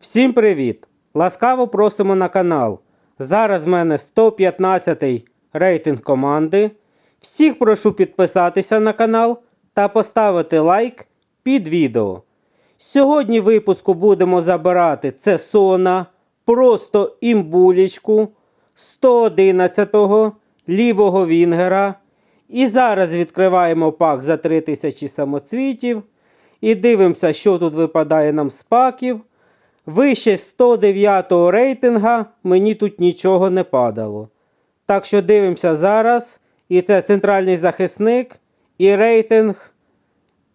Всім привіт! Ласкаво просимо на канал. Зараз в мене 115 рейтинг команди. Всіх прошу підписатися на канал та поставити лайк під відео. Сьогодні в випуску будемо забирати це Сона, просто імбулічку 111-го лівого Вінгера. І зараз відкриваємо пак за 3000 самоцвітів. І дивимося, що тут випадає нам з паків. Вище 109 рейтинга мені тут нічого не падало. Так що дивимося зараз. І це центральний захисник, і рейтинг,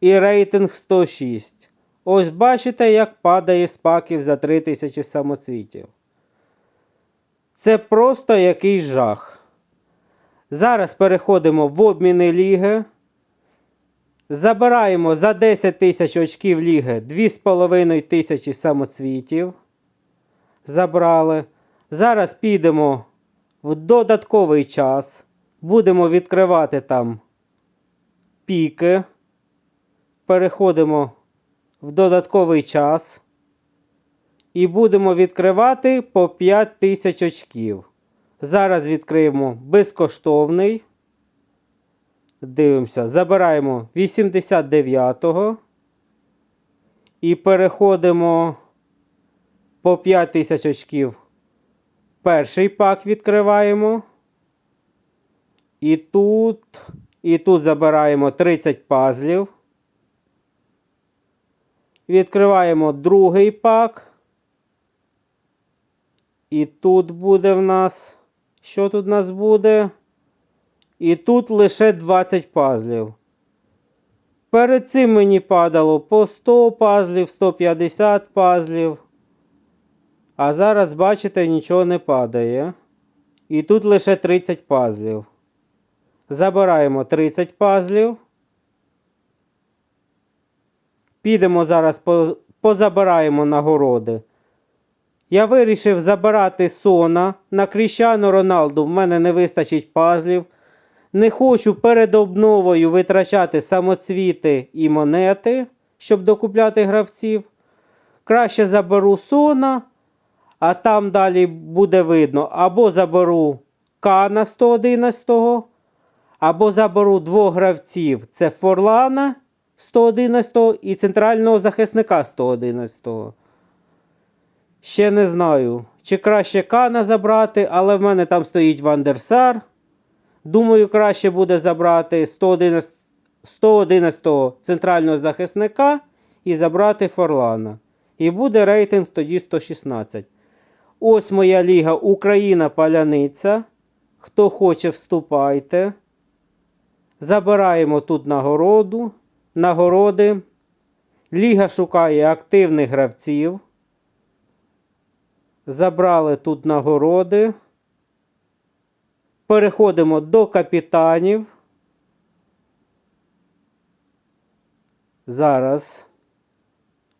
і рейтинг 106. Ось бачите, як падає з паків за 3000 самоцвітів. Це просто якийсь жах. Зараз переходимо в обміни ліги. Забираємо за 10 тисяч очків ліги 2,5 тисячі самоцвітів. Забрали. Зараз підемо в додатковий час. Будемо відкривати там піки. Переходимо в додатковий час. І будемо відкривати по 5 тисяч очків. Зараз відкриємо безкоштовний. Дивимося, забираємо 89-го. І переходимо по 5 тисяч очків. Перший пак відкриваємо. І тут, і тут забираємо 30 пазлів. Відкриваємо другий пак. І тут буде в нас. Що тут у нас буде? І тут лише 20 пазлів. Перед цим мені падало по 100 пазлів, 150 пазлів. А зараз, бачите, нічого не падає. І тут лише 30 пазлів. Забираємо 30 пазлів. Підемо зараз позабираємо нагороди. Я вирішив забирати Сона. На Кріщану Роналду в мене не вистачить пазлів. Не хочу перед обновою витрачати самоцвіти і монети, щоб докупляти гравців. Краще заберу Сона, а там далі буде видно. Або заберу Кана 111, або заберу двох гравців. Це Форлана 111 і центрального захисника 111. Ще не знаю, чи краще Кана забрати, але в мене там стоїть Вандерсар. Думаю, краще буде забрати 111, 111 центрального захисника і забрати Форлана. І буде рейтинг тоді 116. Ось моя ліга Україна Паляниця. Хто хоче, вступайте. Забираємо тут нагороду. Нагороди. Ліга шукає активних гравців. Забрали тут нагороди. Переходимо до капітанів. Зараз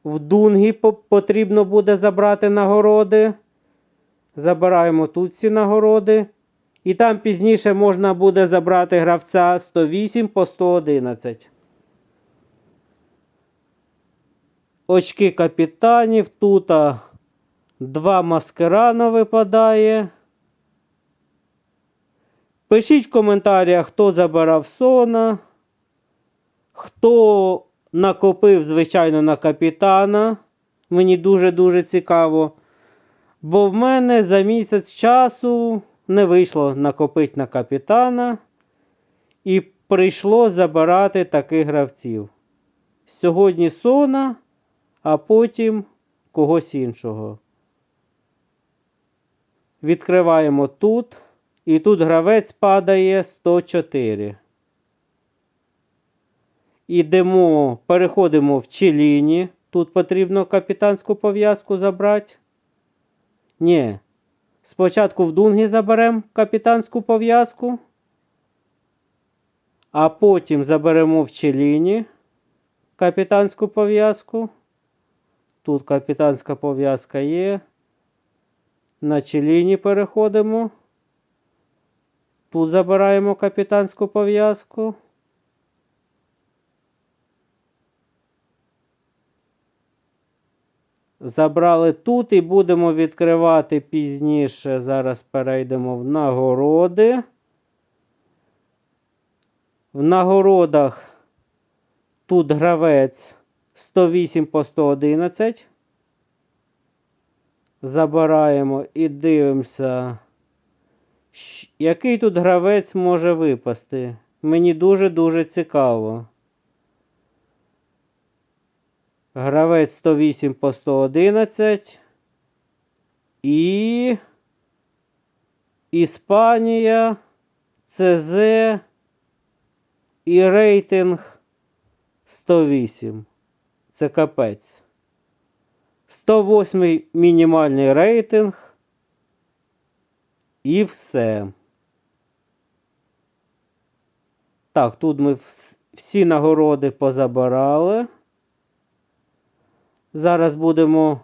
в Дунгі потрібно буде забрати нагороди. Забираємо тут всі нагороди. І там пізніше можна буде забрати гравця 108 по 111. Очки капітанів. Тут два маскерана випадає. Пишіть в коментарях, хто забирав Сона, хто накопив, звичайно, на капітана. Мені дуже-дуже цікаво. Бо в мене за місяць часу не вийшло накопити на капітана. І прийшло забирати таких гравців. Сьогодні Сона, а потім когось іншого. Відкриваємо тут. І тут гравець падає 104. Ідемо, переходимо в Челіні. Тут потрібно капітанську пов'язку забрати. Ні. Спочатку в Дунгі заберемо капітанську пов'язку. А потім заберемо в Челіні капітанську пов'язку. Тут капітанська пов'язка є. На Челіні переходимо. Тут забираємо капітанську пов'язку. забрали тут і будемо відкривати пізніше. Зараз перейдемо в нагороди. В нагородах тут гравець 108 по 111. Забираємо і дивимося, який тут гравець може випасти. Мені дуже-дуже цікаво. Гравець 108 по 111. І. Іспанія. ЦЗ. І рейтинг 108. Це капець. 108 мінімальний рейтинг. І все. Так, тут ми всі нагороди позабирали. Зараз будемо.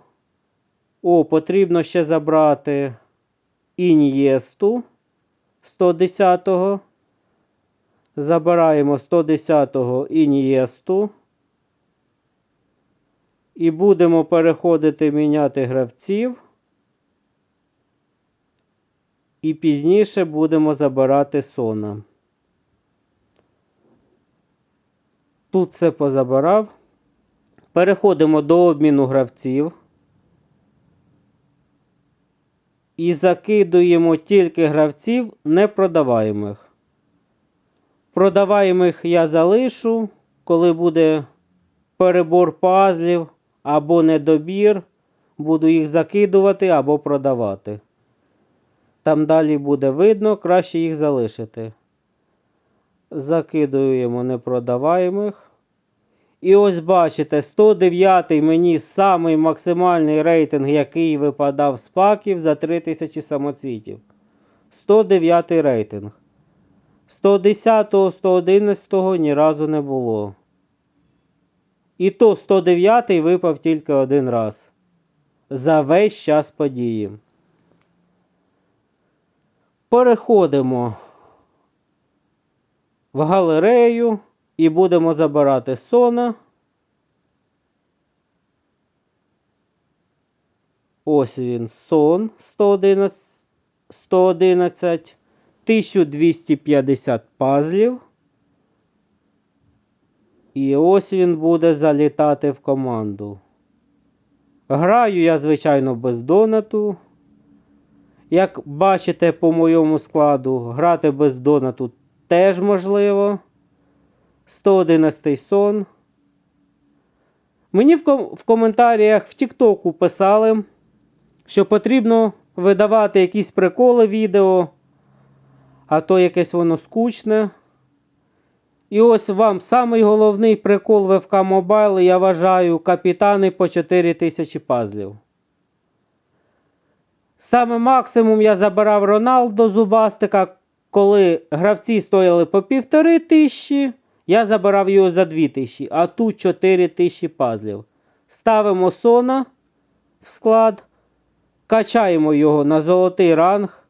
О, потрібно ще забрати Ін'єсту 110-го. Забираємо 110-го Ін'єсту. І будемо переходити міняти гравців. І пізніше будемо забирати Сона. Тут все позабирав. Переходимо до обміну гравців. І закидуємо тільки гравців непродаваємих. Продаваємих я залишу, коли буде перебор пазлів або недобір. Буду їх закидувати або продавати. Там далі буде видно, краще їх залишити. Закидуємо непродаваємих. І ось бачите, 109 мені самий максимальний рейтинг, який випадав з паків за 3000 самоцвітів. 109 рейтинг. 110, 111 ні разу не було. І то 109 випав тільки один раз. За весь час події. Переходимо в галерею і будемо забирати сона. Ось він сон 111, 111 1250 пазлів. І ось він буде залітати в команду. Граю я, звичайно, без донату. Як бачите по моєму складу, грати без донату теж можливо. 111 сон. Мені в, ком- в коментарях в Тіктоку писали, що потрібно видавати якісь приколи відео, а то якесь воно скучне. І ось вам самий головний прикол ВФК Mobile, я вважаю, капітани по 4000 пазлів. Саме максимум я забирав Роналдо Зубастика, коли гравці стояли по півтори тисячі, я забирав його за 2000, а тут 4000 пазлів. Ставимо Сона в склад, качаємо його на золотий ранг.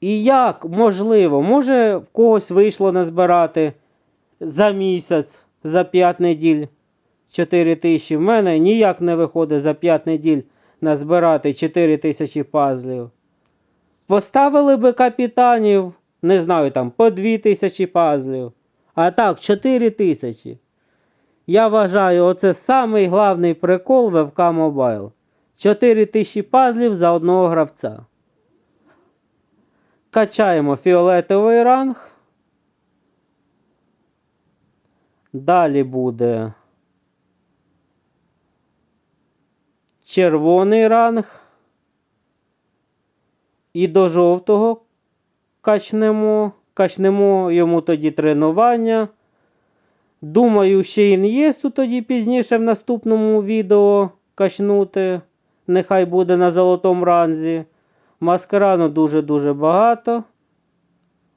І як можливо, може в когось вийшло назбирати за місяць, за 5 неділь 4 тисячі. В мене ніяк не виходить за 5 неділь назбирати 4 тисячі пазлів. Поставили би капітанів, не знаю, там по 2 тисячі пазлів. А так, 4 тисячі. Я вважаю, оце самий главний прикол ВФК Mobile. 4 тисячі пазлів за одного гравця. Качаємо фіолетовий ранг. Далі буде червоний ранг. І до жовтого качнемо. Качнемо йому тоді тренування. Думаю, ще ін'єсту тоді пізніше в наступному відео качнути. Нехай буде на золотому ранзі. Маскарану дуже-дуже багато.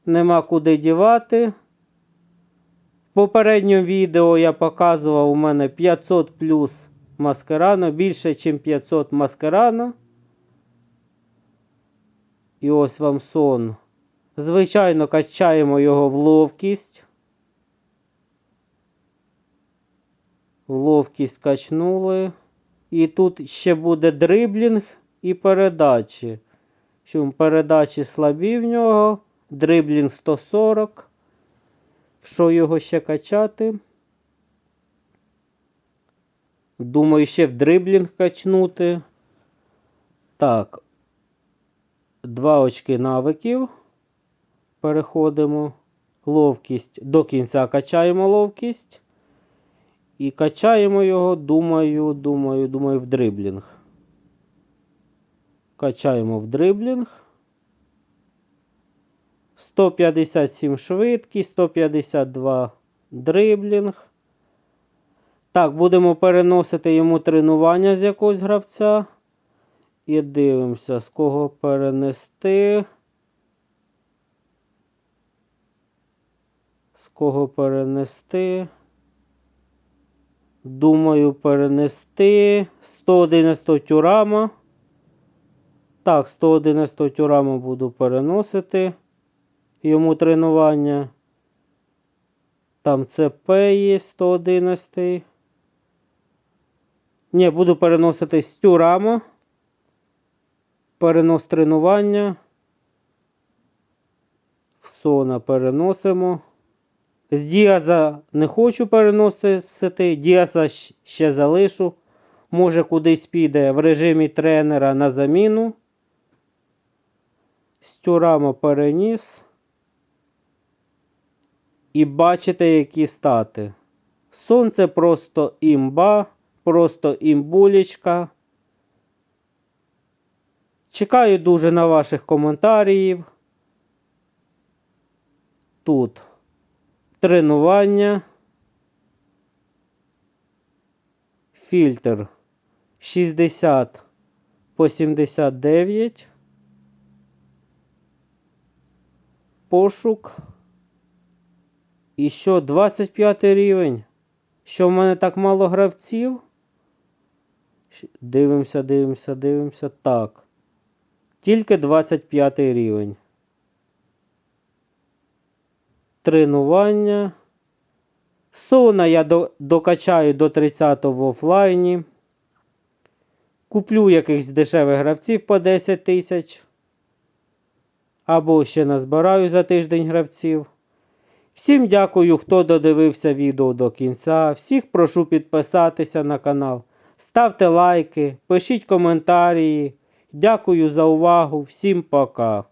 Нема куди дівати. В попередньому відео я показував у мене 500 плюс маскарану, більше, ніж 500 маскарану. І ось вам сон. Звичайно, качаємо його в ловкість. В ловкість качнули. І тут ще буде дриблінг і передачі. Що передачі слабі в нього. Дриблінг 140. Що його ще качати? Думаю, ще в дриблінг качнути. Так. Два очки навиків. Переходимо. Ловкість. До кінця качаємо ловкість. І качаємо його, думаю, думаю, думаю, в дриблінг. Качаємо в дриблінг. 157 швидкість, 152 дриблінг. Так, будемо переносити йому тренування з якогось гравця. І дивимося, з кого перенести. З кого перенести. Думаю, перенести 111 тюрама. Так, 111 тюрама буду переносити. Йому тренування. Там ЦП є 111. Ні, буду переносити з тюрама. Перенос тренування. Сона переносимо. З Діаза не хочу переносити. Діаза ще залишу. Може кудись піде в режимі тренера на заміну. З Тюрама переніс. І бачите, які стати. Сонце просто імба, просто імбулечка. Чекаю дуже на ваших коментарів. Тут тренування. Фільтр 60 по 79. Пошук. І що 25 рівень? Що в мене так мало гравців? Дивимося, дивимося, дивимося. Так. Тільки 25 рівень. Тренування. Сона я до, докачаю до 30 в офлайні. Куплю якихось дешевих гравців по 10 тисяч. Або ще назбираю за тиждень гравців. Всім дякую, хто додивився відео до кінця. Всіх прошу підписатися на канал. Ставте лайки, пишіть коментарі. Дякую за увагу. Всім пока.